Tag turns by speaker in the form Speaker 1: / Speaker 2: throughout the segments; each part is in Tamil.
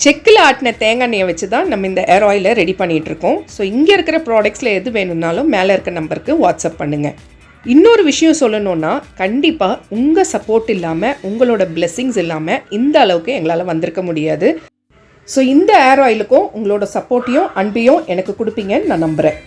Speaker 1: செக்கில் ஆட்டின தேங்காய் எண்ணெயை வச்சு தான் நம்ம இந்த ஏர் ஆயிலை ரெடி பண்ணிகிட்ருக்கோம். இருக்கோம் ஸோ இங்கே இருக்கிற ப்ராடக்ட்ஸில் எது வேணும்னாலும் மேலே இருக்க நம்பருக்கு வாட்ஸ்அப் பண்ணுங்கள் இன்னொரு விஷயம் சொல்லணும்னா கண்டிப்பாக உங்கள் சப்போர்ட் இல்லாமல் உங்களோட பிளெஸ்ஸிங்ஸ் இல்லாமல் இந்த அளவுக்கு எங்களால் வந்திருக்க முடியாது. ஸோ இந்த ஏர் ஆயிலுக்கும் உங்களோட சப்போர்ட்டையும் அன்பையும் எனக்கு கொடுப்பீங்கன்னு நான் நம்புகிறேன்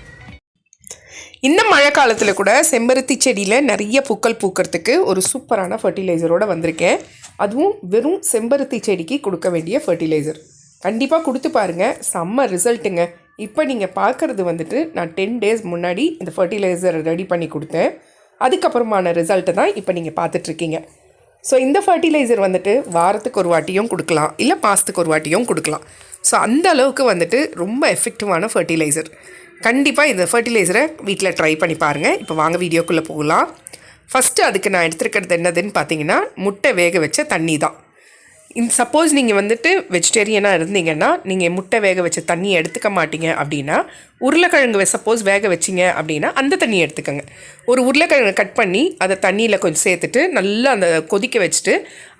Speaker 1: இந்த மழை காலத்தில் கூட செம்பருத்தி செடியில் நிறைய பூக்கள் பூக்கிறதுக்கு ஒரு சூப்பரான ஃபர்டிலைசரோடு வந்திருக்கேன். அதுவும் வெறும் செம்பருத்தி செடிக்கு கொடுக்க வேண்டிய ஃபர்டிலைசர் கண்டிப்பாக கொடுத்து பாருங்கள் செம்ம ரிசல்ட்டுங்க இப்போ நீங்கள் பார்க்குறது வந்துட்டு நான் டென் டேஸ் முன்னாடி இந்த ஃபர்டிலைசர் ரெடி பண்ணி கொடுத்தேன். அதுக்கப்புறமான ரிசல்ட்டை தான் இப்போ நீங்கள் பார்த்துட்ருக்கீங்க. ஸோ இந்த ஃபர்டிலைசர் வந்துட்டு வாரத்துக்கு ஒரு வாட்டியும் கொடுக்கலாம். இல்லை மாதத்துக்கு ஒரு வாட்டியும் கொடுக்கலாம். ஸோ அந்த அளவுக்கு வந்துட்டு ரொம்ப எஃபெக்டிவான ஃபர்டிலைசர் கண்டிப்பாக இந்த ஃபர்டிலைசரை வீட்டில் ட்ரை பண்ணி பாருங்கள் இப்போ வாங்க வீடியோக்குள்ளே போகலாம். ஃபஸ்ட்டு அதுக்கு நான் எடுத்துருக்கிறது என்னதுன்னு பார்த்தீங்கன்னா முட்டை வேக வச்ச தண்ணி தான் இந்த சப்போஸ் நீங்கள் வந்துட்டு வெஜிடேரியனாக இருந்தீங்கன்னா நீங்கள் முட்டை வேக வச்ச தண்ணியை எடுத்துக்க மாட்டீங்க அப்படின்னா உருளைக்கிழங்கு சப்போஸ் வேக வச்சிங்க அப்படின்னா அந்த தண்ணியை எடுத்துக்கோங்க. ஒரு உருளைக்கிழங்கு கட் பண்ணி அதை தண்ணியில் கொஞ்சம் சேர்த்துட்டு நல்லா அந்த கொதிக்க வச்சுட்டு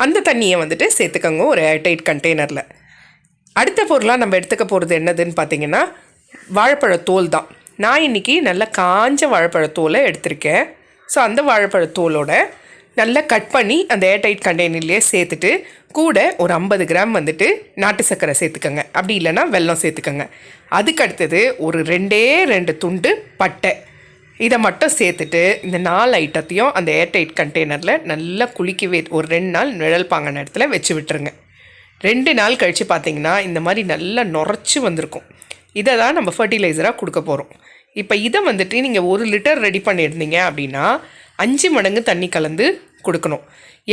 Speaker 1: அந்த தண்ணியை வந்துட்டு சேர்த்துக்கோங்க ஒரு ஏர்டைட் கண்டெய்னரில் அடுத்த பொருளாக நம்ம எடுத்துக்க போகிறது என்னதுன்னு பார்த்தீங்கன்னா வாழைப்பழத்தோல் தான் நான் இன்றைக்கி நல்லா காஞ்ச வாழைப்பழத்தோலை எடுத்திருக்கேன். ஸோ அந்த வாழைப்பழத்தோலோட நல்லா கட் பண்ணி அந்த ஏர்டைட் கண்டெய்னர்லேயே சேர்த்துட்டு கூட ஒரு ஐம்பது கிராம் வந்துட்டு நாட்டு சர்க்கரை சேர்த்துக்கோங்க. அப்படி இல்லைன்னா வெல்லம் சேர்த்துக்கோங்க. அதுக்கு அடுத்தது ஒரு ரெண்டே ரெண்டு துண்டு பட்டை. இதை மட்டும் சேர்த்துட்டு இந்த நாலு ஐட்டத்தையும் அந்த ஏர்டைட் கண்டெய்னரில் நல்லா குளிக்கவே ஒரு ரெண்டு நாள் நிழல் பாங்கின இடத்துல வச்சு விட்டுருங்க. ரெண்டு நாள் கழித்து பார்த்தீங்கன்னா இந்த மாதிரி நல்லா நுரைச்சி வந்திருக்கும். இதை தான் நம்ம ஃபர்டிலைசராக கொடுக்க போகிறோம் இப்போ இதை வந்துட்டு நீங்கள் ஒரு லிட்டர் ரெடி பண்ணியிருந்தீங்க அப்படின்னா அஞ்சு மடங்கு தண்ணி கலந்து கொடுக்கணும்.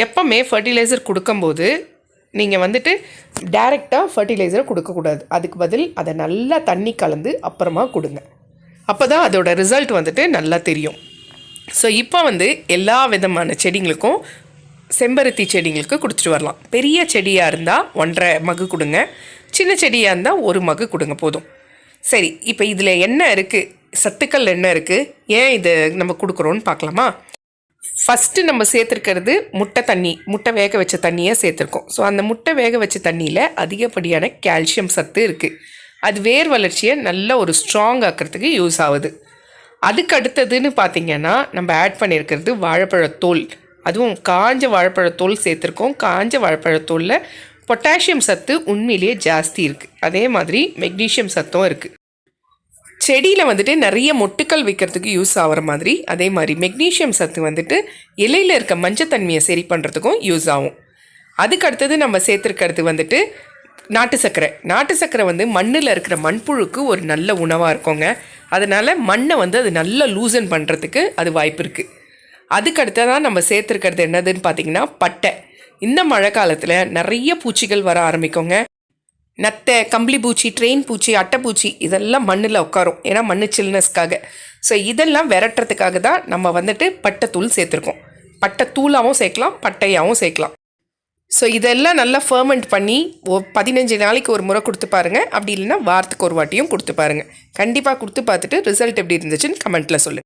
Speaker 1: எப்போவுமே ஃபர்டிலைசர் கொடுக்கும்போது நீங்கள் வந்துட்டு டைரெக்டாக ஃபர்டிலைசரை கொடுக்கக்கூடாது. அதுக்கு பதில் அதை நல்லா தண்ணி கலந்து அப்புறமா கொடுங்க. அப்போ தான் அதோட ரிசல்ட் வந்துட்டு நல்லா தெரியும். ஸோ இப்போ வந்து எல்லா விதமான செடிங்களுக்கும் செம்பருத்தி செடிங்களுக்கு கொடுத்துட்டு வரலாம். பெரிய செடியாக இருந்தால் ஒன்றரை மகு கொடுங்க. சின்ன செடியாக இருந்தால் ஒரு மகு கொடுங்க போதும். சரி இப்போ இதில் என்ன இருக்குது சத்துக்கள் என்ன இருக்குது ஏன் இதை நம்ம கொடுக்குறோன்னு பார்க்கலாமா ஃபஸ்ட்டு நம்ம சேர்த்துருக்கிறது முட்டை தண்ணி முட்டை வேக வச்ச தண்ணியை சேர்த்துருக்கோம். ஸோ அந்த முட்டை வேக வச்ச தண்ணியில் அதிகப்படியான கால்சியம் சத்து இருக்குது அது வேர் வளர்ச்சியை நல்ல ஒரு ஸ்ட்ராங் ஆக்கிறதுக்கு யூஸ் ஆகுது. அதுக்கு அடுத்ததுன்னு பார்த்தீங்கன்னா நம்ம ஆட் பண்ணியிருக்கிறது வாழைப்பழத்தோல். அதுவும் காஞ்ச வாழைப்பழத்தோல் சேர்த்துருக்கோம். காஞ்ச வாழைப்பழத்தோலில் பொட்டாசியம் சத்து உண்மையிலேயே ஜாஸ்தி இருக்குது அதே மாதிரி மெக்னீஷியம் சத்தும் இருக்குது செடியில் வந்துட்டு நிறைய மொட்டுக்கள் வைக்கிறதுக்கு யூஸ் ஆகிற மாதிரி அதே மாதிரி மெக்னீஷியம் சத்து வந்துட்டு இலையில் இருக்க மஞ்சத்தன்மையை சரி பண்ணுறதுக்கும் யூஸ் ஆகும். அதுக்கு அடுத்தது நம்ம சேர்த்துருக்கிறது வந்துட்டு நாட்டு சர்க்கரை. நாட்டு சர்க்கரை வந்து மண்ணில் இருக்கிற மண்புழுக்கு ஒரு நல்ல உணவாக இருக்குங்க. அதனால் மண்ணை வந்து அது நல்லா லூசன் பண்ணுறதுக்கு அது வாய்ப்பு இருக்குது அதுக்கு அடுத்ததான் நம்ம சேர்த்துருக்கிறது என்னதுன்னு பார்த்தீங்கன்னா பட்டை. இந்த மழை காலத்தில் நிறைய பூச்சிகள் வர ஆரம்பிக்குங்க. நத்தை கம்பளி பூச்சி ட்ரெயின் பூச்சி அட்டைப்பூச்சி இதெல்லாம் மண்ணில் உட்காரும். ஏன்னா மண்ணு சில்னஸ்க்காக. ஸோ இதெல்லாம் விரட்டுறதுக்காக தான் நம்ம வந்துட்டு பட்டைத்தூள் சேர்த்துருக்கோம். பட்டைத்தூளாகவும் சேர்க்கலாம் பட்டையாகவும் சேர்க்கலாம். ஸோ இதெல்லாம் நல்லா ஃபர்மெண்ட் பண்ணி ஓ பதினஞ்சு நாளைக்கு ஒரு முறை கொடுத்து பாருங்கள் அப்படி இல்லைன்னா வாரத்துக்கு ஒரு வாட்டியும் கொடுத்து பாருங்கள் கண்டிப்பாக கொடுத்து பார்த்துட்டு ரிசல்ட் எப்படி இருந்துச்சுன்னு கமெண்ட்டில் சொல்லுங்கள்